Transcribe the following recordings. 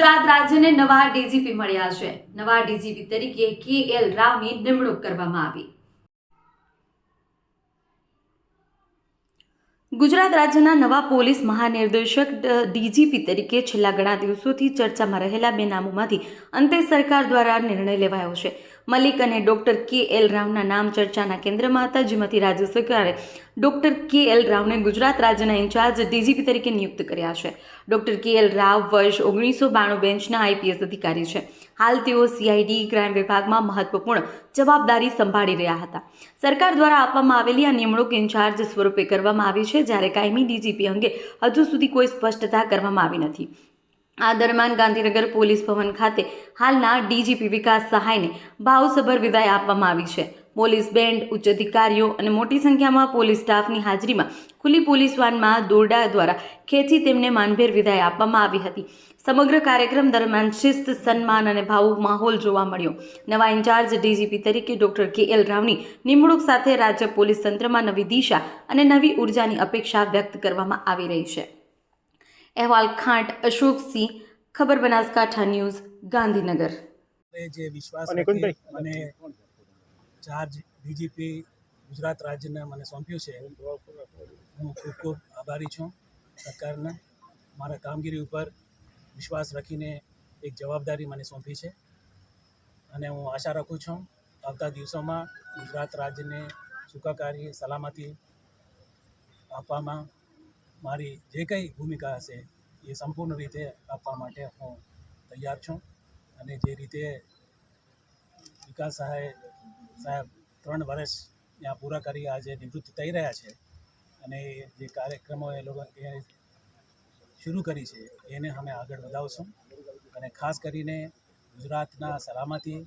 ગુજરાત રાજ્યને નવા ડીજીપી મળ્યા છે. નવા ડીજીપી તરીકે કે એલ રાવની નિમણૂક કરવામાં આવી. ગુજરાત રાજ્યના નવા પોલીસ મહાનિર્દેશક ડીજીપી તરીકે છેલ્લા ઘણા દિવસોથી ચર્ચામાં રહેલા બે નામોમાંથી અંતે સરકાર દ્વારા નિર્ણય લેવાયો છે. મલિક અને ડૉક્ટર કે એલ રાવના નામ ચર્ચાના કેન્દ્રમાં હતા, જેમાંથી રાજ્ય સરકારે ડોક્ટર કે એલ રાવને ગુજરાત રાજ્યના ઇન્ચાર્જ ડીજીપી તરીકે નિયુક્ત કર્યા છે. ડૉક્ટર કે એલ રાવ વર્ષ ઓગણીસો બાણું બેન્ચના આઈપીએસ અધિકારી છે. હાલ તેઓ સીઆઈડી ક્રાઇમ વિભાગમાં મહત્વપૂર્ણ જવાબદારી સંભાળી રહ્યા હતા. સરકાર દ્વારા આપવામાં આવેલી આ નિમણૂક ઇન્ચાર્જ સ્વરૂપે કરવામાં આવી છે, જ્યારે કાયમી ડીજીપી અંગે હજુ સુધી કોઈ સ્પષ્ટતા કરવામાં આવી નથી. આ દરમિયાન ગાંધીનગર પોલીસ ભવન ખાતે હાલના ડીજીપી વિકાસ સહાયને ભાવસભર વિદાય આપવામાં આવી છે. પોલીસ બેન્ડ, ઉચ્ચ અધિકારીઓ અને મોટી સંખ્યામાં પોલીસ સ્ટાફની હાજરીમાં ખુલ્લી પોલીસ વાનમાં દોરડા દ્વારા ખેંચી તેમને માનભેર વિદાય આપવામાં આવી હતી. સમગ્ર કાર્યક્રમ દરમિયાન શિસ્ત, સન્માન અને ભાવુક માહોલ જોવા મળ્યો. નવા ઇન્ચાર્જ ડીજીપી તરીકે ડોક્ટર કે એલ રાવની નિમણૂક સાથે રાજ્ય પોલીસ તંત્રમાં નવી દિશા અને નવી ઉર્જાની અપેક્ષા વ્યક્ત કરવામાં આવી રહી છે. અહેવાલ ખાંટ અશોકસિંહ ખબર બનાસકાંઠા ન્યૂઝ ગાંધીનગર એ જે વિશ્વાસ અને? ચાર્જ ડીજીપી ગુજરાત રાજ્યને મને સોંપ્યું છે હું ખૂબ ખૂબ આભારી છું સરકારને મારા કામગીરી ઉપર વિશ્વાસ રાખીને એક જવાબદારી મને સોંપી છે અને હું આશા રાખું છું આવતા દિવસોમાં ગુજરાત રાજ્યને સુખાકારી સલામતી આપવામાં મારી જે કંઈ ભૂમિકા હશે એ સંપૂર્ણ રીતે આપવા માટે હું તૈયાર છું અને જે રીતે વિકાસ સહાય સાહેબ ત્રણ વર્ષ ત્યાં પૂરા કરી આજે નિવૃત્ત થઈ રહ્યા છે અને જે કાર્યક્રમો એ લોકો એ શરૂ કરી છે, એને અમે આગળ વધાવશું અને ખાસ કરીને ગુજરાતના સલામતી,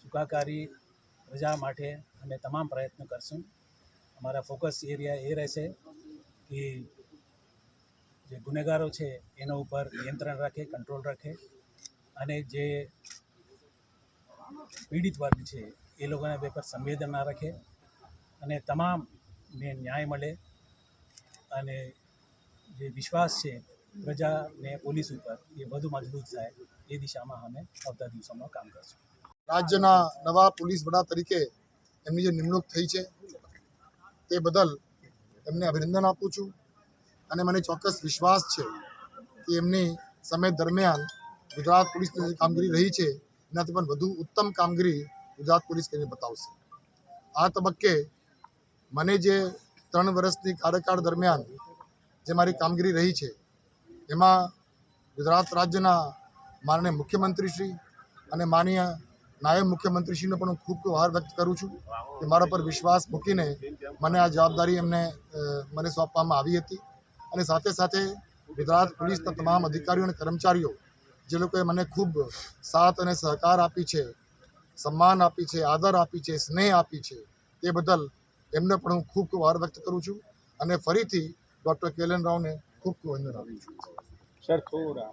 સુખાકારી પ્રજા માટે અમે તમામ પ્રયત્નો કરશું. અમારા ફોકસ એરિયા એ રહેશે કે જે ગુનેગારો છે, એના ઉપર નિયંત્રણ રાખે કંટ્રોલ રાખે અને જે પીડિત વર્ગ છે, એ લોકોના બે સંવેદન ના રાખે અને તમામને ન્યાય મળે અને જે વિશ્વાસ છે પ્રજાને પોલીસ ઉપર એ વધુ મજબૂત થાય એ દિશામાં અમે આવતા દિવસોમાં કામ કરશું. રાજ્યના નવા પોલીસ વડા તરીકે એમની જે નિમણૂક થઈ છે, તે બદલ એમને અભિનંદન આપું છું. અને મને ચોક્કસ વિશ્વાસ છે કે એમની સમય દરમિયાન ગુજરાત પોલીસની જે કામગીરી રહી છે. એનાથી પણ વધુ ઉત્તમ કામગીરી ગુજરાત પોલીસ કરીને બતાવશે. આ તબક્કે મને જે ત્રણ વર્ષની કાર્યકાળ દરમિયાન જે મારી કામગીરી રહી છે, એમાં ગુજરાત રાજ્યના માનનીય મુખ્યમંત્રીશ્રી અને માનીય નાયબ મુખ્યમંત્રીશ્રીનો પણ હું ખૂબ ખૂબ આભાર વ્યક્ત કરું છું કે મારા પર વિશ્વાસ મૂકીને મને આ જવાબદારી એમને મને સોંપવામાં આવી હતી. અને સાથે સાથે ગુજરાત પોલીસના તમામ અધિકારીઓ અને કર્મચારીઓ, જે લોકોએ મને ખૂબ સાથ અને સહકાર આપી છે, સન્માન આપી છે, આદર આપી છે, સ્નેહ આપી છે, તે બદલ એમને પણ હું ખૂબ આભાર વ્યક્ત કરું છું અને ફરીથી ડૉક્ટર કેલન રાવને ખૂબ ખૂબ અભિનંદન આપું છું. સર, થોડા